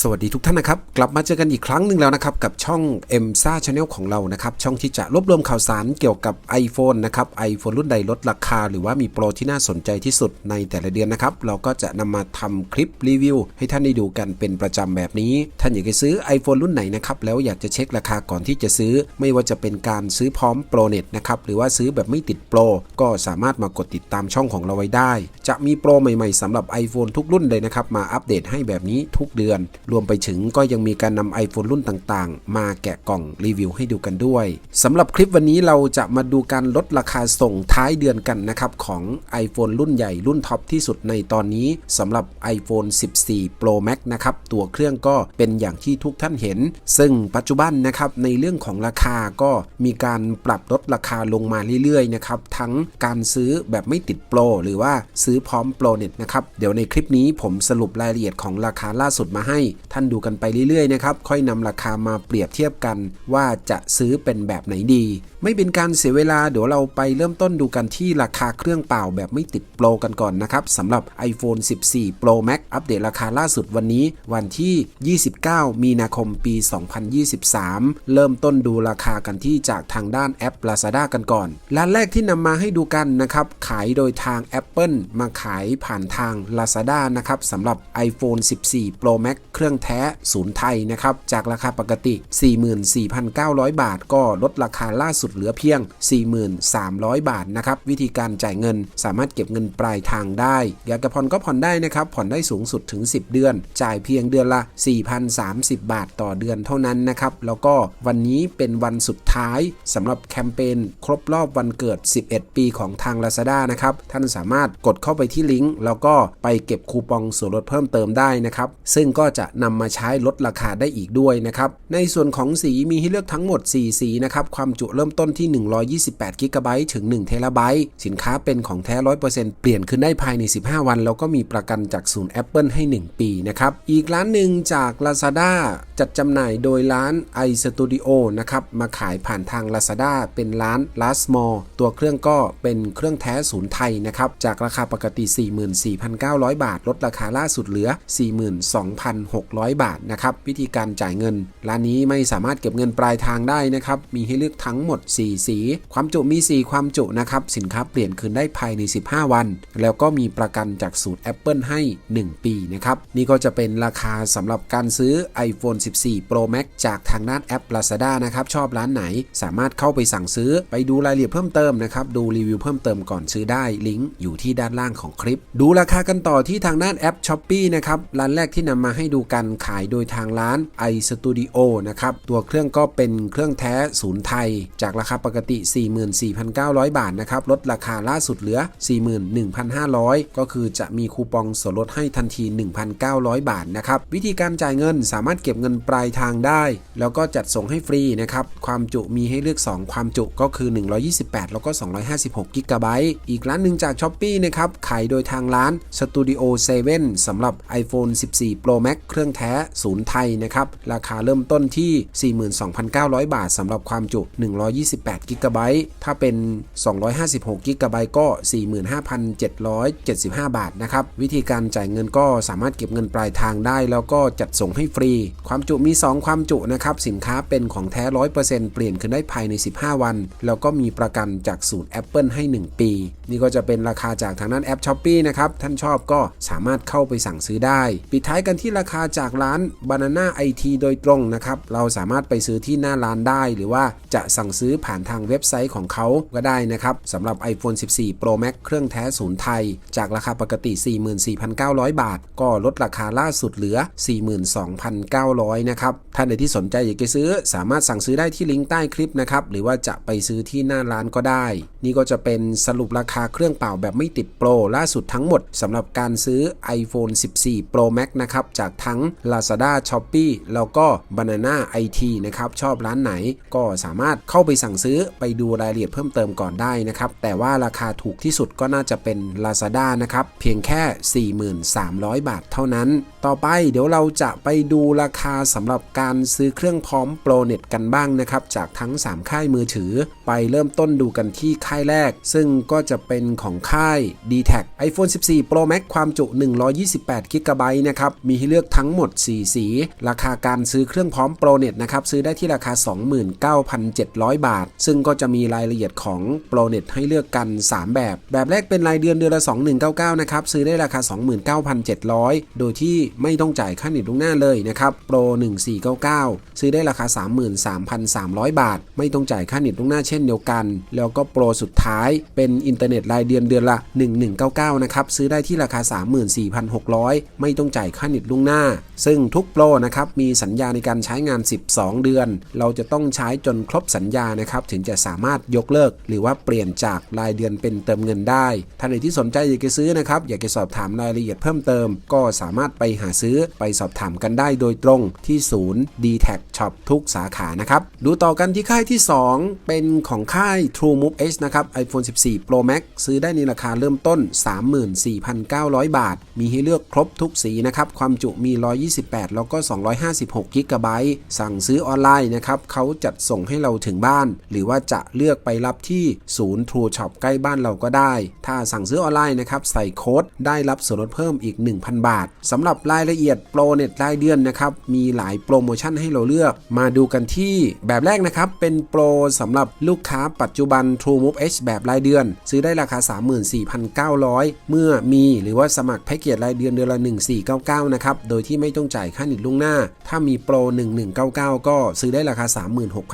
สวัสดีทุกท่านนะครับ กลับมาเจอกันอีกครั้งหนึ่งแล้วนะครับ กับช่อง m s a Channel ของเรานะครับ ช่องที่จะรวบรวมข่าวสารเกี่ยวกับ iPhone นะครับ iPhone รุ่นใดลดราคา หรือว่ามีโปรที่น่าสนใจที่สุดในแต่ละเดือนนะครับ เราก็จะนำมาทำคลิปรีวิว ให้ท่านได้ดูกันเป็นประจำแบบนี้ ท่านอยากจะซื้อ iPhone รุ่นไหนนะครับ แล้วอยากจะเช็คราคาก่อนที่จะซื้อ ไม่ว่าจะเป็นการซื้อพร้อมโปรเน็ตนะครับหรือว่าซื้อแบบไม่ติดโปรก็สามารถมากดติดตามช่องของเราไว้ได้ จะมีโปรใหม่ ๆสำหรับ iPhone ทุกรุ่นเลยนะครับมาอัปเดตให้แบบนี้ทุกเดือนรวมไปถึงก็ยังมีการนำ iPhone รุ่นต่างๆ มาแกะกล่องรีวิวให้ดูกันด้วยสำหรับคลิปวันนี้เราจะมาดูการลดราคาส่งท้ายเดือนกันนะครับของ iPhone รุ่นใหญ่รุ่นท็อปที่สุดในตอนนี้สำหรับ iPhone 14 Pro Max นะครับตัวเครื่องก็เป็นอย่างที่ทุกท่านเห็น ซึ่งปัจจุบันนะครับในเรื่องของราคาก็มีการปรับลดราคาลงมาเรื่อยๆนะครับทั้งการซื้อแบบไม่ติดโปรหรือว่าซื้อพร้อมโปรเน็ตนะครับเดี๋ยวในคลิปนี้ผมสรุปรายละเอียดของราคาล่าสุดมาให้ท่านดูกันไปเรื่อยๆนะครับค่อยนำราคามาเปรียบเทียบกันว่าจะซื้อเป็นแบบไหนดี ไม่เป็นการเสียเวลาเดี๋ยวเราไปเริ่มต้นดูกันที่ราคาเครื่องเปล่าแบบไม่ติดโปรกันก่อนนะครับสำหรับ iPhone 14 Pro Max อัปเดตราคาล่าสุดวันนี้ วันที่ 29 มีนาคมปี 2023 เริ่มต้นดูราคากันที่จากทางด้านแอป Lazada กันก่อนร้านแรกที่นำมาให้ดูกันนะครับ ขายโดยทาง Apple มาขายผ่านทาง Lazada นะครับสำหรับ iPhone 14 Pro Max เครื่องแท้ศูนย์ไทยนะครับ จากราคาปกติ 44,900 บาท ก็ลดราคาล่าสุดเหลือเพียง 43,000 บาทนะครับ วิธีการจ่ายเงินสามารถเก็บเงินปลายทางได้อยากจะผ่อนก็ผ่อนได้นะครับ ผ่อนได้สูงสุดถึง 10 เดือน จ่ายเพียงเดือนละ 4,030 บาทต่อเดือนเท่านั้นนะครับ แล้วก็วันนี้เป็นวันสุดท้ายสำหรับแคมเปญครบรอบวันเกิด 11 ปีของทาง Lazada นะครับ ท่านสามารถกดเข้าไปที่ลิงก์แล้วก็ไปเก็บคูปองส่วนลดเพิ่มเติมได้นะครับ ซึ่งก็จะนำมาใช้ลดราคาได้อีกด้วยนะครับในส่วนของสีมีให้เลือกทั้งหมด 4 สีนะครับความจุเริ่มต้นที่ 128 g b ถึง1 t b สินค้าเป็นของแท้ 100%เปลี่ยนขึ้นได้ภายใน 15 วัน แล้วก็มีประกันจากศูนย์ Apple ให้ 1 ปีนะครับอีกร้านหนึ่งจาก Lazada จัดจำหน่ายโดยร้าน iStudio นะครับมาขายผ่านทาง Lazada เป็นร้าน Last Mall ตัวเครื่องก็เป็นเครื่องแท้ศูนย์ไทยนะครับจากราคาปกติ 44,900 บาท ลดราคาล่าสุดเหลือ 42,600บาทนะครับ วิธีการจ่ายเงิน ร้านนี้ไม่สามารถเก็บเงินปลายทางได้นะครับ มีให้เลือกทั้งหมด 4 สี ความจุมี 4 ความจุนะครับ สินค้าเปลี่ยนคืนได้ภายใน 15 วัน แล้วก็มีประกันจากสูตร Apple ให้ 1 ปีนะครับ นี่ก็จะเป็นราคาสำหรับการซื้อ iPhone 14 Pro Max จากทางด้านแอป Lazada นะครับ ชอบร้านไหนสามารถเข้าไปสั่งซื้อไปดูรายละเอียดเพิ่มเติมนะครับ ดูรีวิวเพิ่มเติมก่อนซื้อได้ ลิงก์อยู่ที่ด้านล่างของคลิป ดูราคากันต่อที่ทางด้านแอป s h อ p e e นะครับ ร้านแรกที่นำมาให้ดูกันขายโดยทางร้าน iStudio นะครับ ตัวเครื่องก็เป็นเครื่องแท้ศูนย์ไทย จากราคาปกติ 44,900 บาทนะครับ ลดราคาล่าสุดเหลือ 41,500 ก็คือจะมีคูปองส่วนลดให้ทันที 1,900 บาทนะครับ วิธีการจ่ายเงินสามารถเก็บเงินปลายทางได้ แล้วก็จัดส่งให้ฟรีนะครับ ความจุมีให้เลือก 2 ความจุก็คือ 128 แล้วก็ 256กิกะไบต์อีกร้านหนึ่งจาก s h อ p e e นะครับ ขายโดยทางร้าน Studio 7สำหรับ iPhone 14 Pro Max เคครื่องแท้ศูนย์ไทยนะครับ ราคาเริ่มต้นที่ 42,900 บาทสำหรับความจุ 128 กิกะไบต์ถ้าเป็น 256 กิกะไบต์ก็ 45,775 บาทนะครับ วิธีการจ่ายเงินก็สามารถเก็บเงินปลายทางได้ แล้วก็จัดส่งให้ฟรี ความจุมี 2 ความจุนะครับ สินค้าเป็นของแท้ 100%เปลี่ยนขึ้นได้ภายใน 15 วัน แล้วก็มีประกันจากสูตร Apple ให้ 1 ปี นี่ก็จะเป็นราคาจากทางด้นแอป s h อ p e e นะครับ ท่านชอบก็สามารถเข้าไปสั่งซื้อได้ ปิดท้ายกันที่ราคาจากร้าน Banana IT โดยตรงนะครับ เราสามารถไปซื้อที่หน้าร้านได้ หรือว่าจะสั่งซื้อผ่านทางเว็บไซต์ของเขาก็ได้นะครับสำหรับ iPhone 14 Pro Max เครื่องแท้ศูนย์ไทย จากราคาปกติ 44,900 บาท ก็ลดราคาล่าสุดเหลือ 42,900 นะครับ ท่านใดที่สนใจอยากจะซื้อสามารถสั่งซื้อได้ที่ลิงก์ใต้คลิปนะครับ หรือว่าจะไปซื้อที่หน้าร้านก็ได้ นี่ก็จะเป็นสรุปราคาเครื่องเปล่าแบบไม่ติดโปรล่าสุดทั้งหมดสำหรับการซื้อ iPhone 14 Pro Max นะครับจากทั้ง Lazada Shopee แล้วก็ Banana IT นะครับชอบร้านไหนก็สามารถเข้าไปสั่งซื้อไปดูรายละเอียดเพิ่มเติมก่อนได้นะครับแต่ว่าราคาถูกที่สุดก็น่าจะเป็น Lazada นะครับเพียงแค่ 43,000บาทเท่านั้นต่อไปเดี๋ยวเราจะไปดูราคาสำหรับการซื้อเครื่องพร้อมโปรเน็ตกันบ้างนะครับ จากทั้ง 3 ค่ายมือถือ ไปเริ่มต้นดูกันที่ค่ายแรก ซึ่งก็จะเป็นของค่าย d t แท iPhone 14 Pro Max ความจุ 128 g b นะครับ มีให้เลือกทั้งหมด 4 สี ราคาการซื้อเครื่องพร้อม Pro Net นะครับ ซื้อได้ที่ราคา 29,700 บาท ซึ่งก็จะมีรายละเอียดของ Pro Net ให้เลือกกัน 3 แบบ แบบแรกเป็นรายเดือนเดือนละ 2199 นะครับ ซื้อได้ราคา 29,700 โดยที่ไม่ต้องจ่ายค่าเน็ตล่วงหน้าเลยนะครับ Pro 1499 ซื้อได้ราคา 33,300 บาท ไม่ต้องจ่ายค่าเน็ตล่วงหน้าเช่นเดียวกัน แล้วก็โปรสุดท้ายเป็นอินเทอร์เน็ตรายเดือนเดือนละ 1199 นะครับ ซื้อได้ที่ราคา 34,600 ไม่ต้องจ่ายค่าเน็ตล่วงหน้า ซึ่งทุกโปรนะครับมีสัญญาในการใช้งาน 12 เดือน เราจะต้องใช้จนครบสัญญานะครับถึงจะสามารถยกเลิก หรือว่าเปลี่ยนจากรายเดือนเป็นเติมเงินได้ท่านใดที่สนใจอยากจะซื้อนะครับอยากจะสอบถามรายละเอียดเพิ่มเติม ก็สามารถไปหหาซื้อไปสอบถามกันได้โดยตรงที่ศูนย์ d t แท Shop ทุกสาขานะครับ ดูต่อกันที่ค่ายที่ 2 เป็นของค่าย True Move H นะครับ iPhone 14 Pro Max ซื้อได้ในราคาเริ่มต้น 34,900 บาท มีให้เลือกครบทุกสีนะครับ ความจุมี 128 แล้วก็ 256กิกะไบต์สั่งซื้อออนไลน์นะครับเขาจัดส่งให้เราถึงบ้าน หรือว่าจะเลือกไปรับที่ศูนย์ True Shop ใกล้บ้านเราก็ได้ ถ้าสั่งซื้อออนไลน์นะครับใส่โค้ดได้รับส่วนลดเพิ่มอีก 1,000 บาทสำหรับรายละเอียดโปรเน็ตรายเดือนนะครับ มีหลายโปรโมชั่นให้เราเลือก มาดูกันที่แบบแรกนะครับ เป็นโปรสำหรับลูกค้าปัจจุบัน True Move H แบบรายเดือน ซื้อได้ราคา 34,900 เมื่อมีหรือว่าสมัครแพ็กเกจรายเดือนเดือนละ 1499 นะครับ โดยที่ไม่ต้องจ่ายค่าเน็ตล่วงหน้า ถ้ามีโปร 1199 ก็ซื้อได้ราคา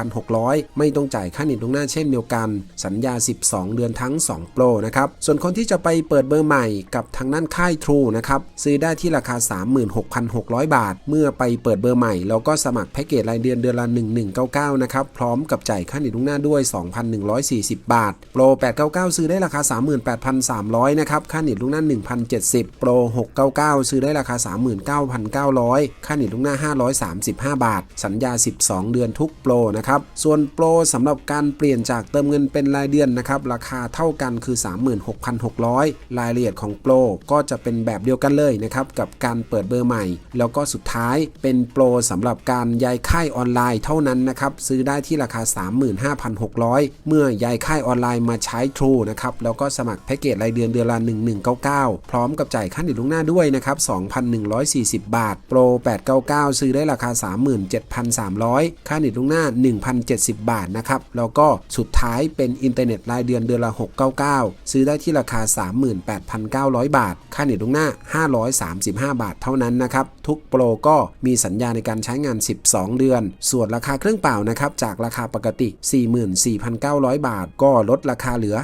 36,600 ไม่ต้องจ่ายค่าเน็ตล่วงหน้าเช่นเดียวกัน สัญญา 12 เดือนทั้ง 2 โปรนะครับ ส่วนคนที่จะไปเปิดเบอร์ใหม่กับทางด้านค่าย True นะครับ ซื้อได้ที่ราคา36,600 บาท เมื่อไปเปิดเบอร์ใหม่ แล้วก็สมัครแพ็กเกจรายเดือนเดือนละ 1199 นะครับ พร้อมกับจ่ายค่าเน็ตล่วงหน้าด้วย 2,140 บาท โปร 899 ซื้อได้ราคา 38,300 นะครับ ค่าเน็ตล่วงหน้า 1,070 โปร 699 ซื้อได้ราคา 39,900 ค่าเน็ตล่วงหน้า 535 บาท สัญญา 12 เดือนทุกโปรนะครับ ส่วนโปรสำหรับการเปลี่ยนจากเติมเงินเป็นรายเดือนนะครับ ราคาเท่ากันคือ 36,600 รายละเอียดของโปรก็จะเป็นแบบเดียวกันเลยนะครับกับการเปิดเบอร์ใหม่ แล้วก็สุดท้ายเป็นโปรสำหรับการย้ายค่ายออนไลน์เท่านั้นนะครับ ซื้อได้ที่ราคา 35,600 เมื่อย้ายค่ายออนไลน์มาใช้ True นะครับ แล้วก็สมัครแพ็กเกจรายเดือนเดือนละ 1199 พร้อมกับจ่ายค่าเน็ตล่วงหน้าด้วยนะครับ 2,140 บาท โปร 899 ซื้อได้ราคา 37,300 ค่าเน็ตล่วงหน้า 1,070 บาทนะครับ แล้วก็สุดท้ายเป็นอินเทอร์เน็ตรายเดือนเดือนละ 699 ซื้อได้ที่ราคา 38,900 บาท ค่าเน็ตล่วงหน้า 535 บาทเท่านั้นนะครับ ทุกโปรก็มีสัญญาในการใช้งาน 12 เดือน ส่วนราคาเครื่องเปล่านะครับ จากราคาปกติ 44,900 บาท ก็ลดราคาเหลือ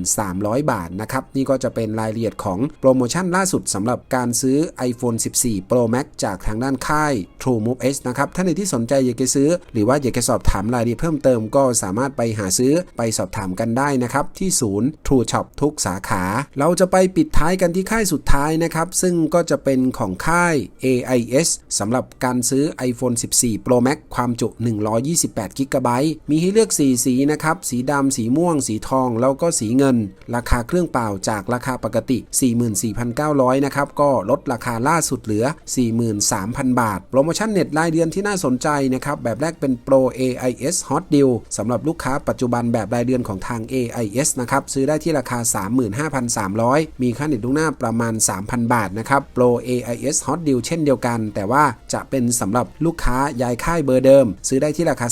43,000บาทนะครับ นี่ก็จะเป็นรายละเอียดของโปรโมชั่นล่าสุดสำหรับการซื้อ iPhone 14 Pro Max จากทางด้านค่าย True Move H นะครับท่านใดที่สนใจอยากจะซื้อ หรือว่าอยากจะสอบถามรายละเอียดเพิ่มเติมก็สามารถไปหาซื้อไปสอบถามกันได้นะครับ ที่ศูนย์ True Shop ทุกสาขา เราจะไปปิดท้ายกันที่ค่ายสุดท้ายนะครับ ซึ่งก็จะเป็นของของค่าย AIS สำหรับการซื้อ iPhone 14 Pro Max ความจุ 128 g b มีให้เลือก 4 สีนะครับ สีดำ สีม่วง สีทอง แล้วก็สีเงิน ราคาเครื่องเปล่าจากราคาปกติ 44,900 นะครับ ก็ลดราคาล่าสุดเหลือ 43,000 บาท โปรโมชั่นเน็ตรายเดือนที่น่าสนใจนะครับ แบบแรกเป็น Pro AIS Hot Deal สำหรับลูกค้าปัจจุบันแบบรายเดือนของทาง AIS นะครับ ซื้อได้ที่ราคา 35,300 มีค่าเน็ตล่วงหน้าประมาณ 3,000 บาทนะครับ Pro AIS Hot Deal เช่นเดียวกัน แต่ว่าจะเป็นสำหรับลูกค้ายายค่ายเบอร์เดิม ซื้อได้ที่ราคา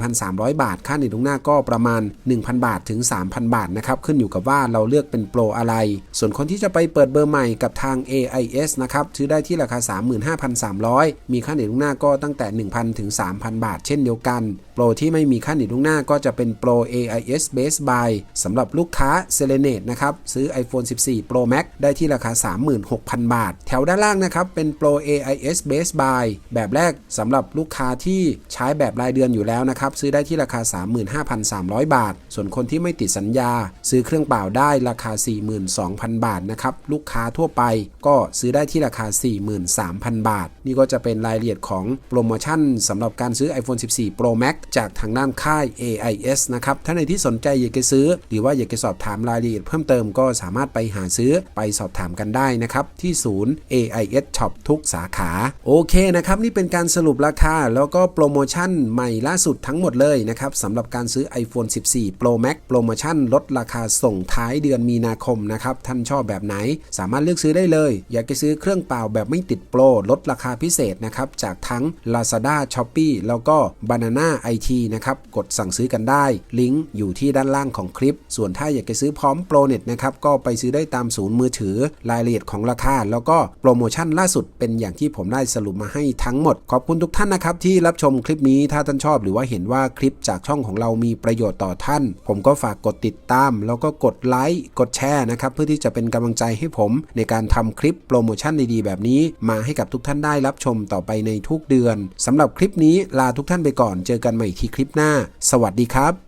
34,300 บาท ค่าเน็ตล่วงหน้าก็ประมาณ 1,000 บาทถึง 3,000 บาทนะครับขึ้นอยู่กับว่าเราเลือกเป็นโปรอะไร ส่วนคนที่จะไปเปิดเบอร์ใหม่กับทาง AIS นะครับซื้อได้ที่ราคา 35,300 มีค่าเน็ตล่วงหน้าก็ตั้งแต่ 1,000 ถึง 3,000 บาท เช่นเดียวกัน โปรที่ไม่มีค่าเน็ตล่วงหน้าก็จะเป็นโปร AIS Base Buy สำหรับลูกค้า s e l e n a t e นะครับซื้อ iPhone 14 Pro Max ได้ที่ราคา 36,000 บาท แถวด้านล่างนะครับ เป็นโปร AIS Base Buy แบบแรกสำหรับลูกค้าที่ใช้แบบรายเดือนอยู่แล้วนะครับ ซื้อได้ที่ราคา 35,300 บาท ส่วนคนที่ไม่ติดสัญญา ซื้อเครื่องเปล่าได้ราคา 42,000 บาทนะครับ ลูกค้าทั่วไปก็ซื้อได้ที่ราคา 43,000 บาท นี่ก็จะเป็นรายละเอียดของโปรโมชั่นสำหรับการซื้อ iPhone 14 Pro Max จากทางด้านค่าย AIS นะครับ ถ้าในที่สนใจอยากจะซื้อ หรือว่าอยากจะสอบถามรายละเอียดเพิ่มเติมก็สามารถไปหาซื้อไปสอบถามกันได้นะครับที่ศูนย์ AIS Shop ทุกสาขา โอเคนะครับ นี่เป็นการสรุปราคา แล้วก็โปรโมชั่นใหม่ล่าสุดทั้งหมดเลยนะครับสำหรับการซื้อ iPhone 14 Pro Max โปรโมชั่นลดราคาส่งท้ายเดือนมีนาคมนะครับ ท่านชอบแบบไหน สามารถเลือกซื้อได้เลย อยากจะซื้อเครื่องเปล่าแบบไม่ติดโปรลดราคาพิเศษนะครับจากทั้ง Lazada Shopee แล้วก็ Banana IT นะครับกดสั่งซื้อกันได้ ลิงก์อยู่ที่ด้านล่างของคลิป ส่วนถ้าอยากจะซื้อพร้อมโปรเน็ตนะครับก็ไปซื้อได้ตามศูนย์มือถือรายละเอียดของราคาแล้วก็โปรโมชั่นล่าสุดเป็นอย่างที่ผมได้สรุปมาให้ทั้งหมด ขอบคุณทุกท่านนะครับที่รับชมคลิปนี้ถ้าท่านชอบหรือว่าเห็นว่าคลิปจากช่องของเรามีประโยชน์ต่อท่าน ผมก็ฝากกดติดตาม แล้วก็กดไลค์กดแชร์นะครับเพื่อที่จะเป็นกำลังใจให้ผม ในการทำคลิปโปรโมชั่นดีๆ แบบนี้ มาให้กับทุกท่านได้รับชมต่อไปในทุกเดือนสำหรับคลิปนี้ลาทุกท่านไปก่อน เจอกันใหม่ที่คลิปหน้า สวัสดีครับ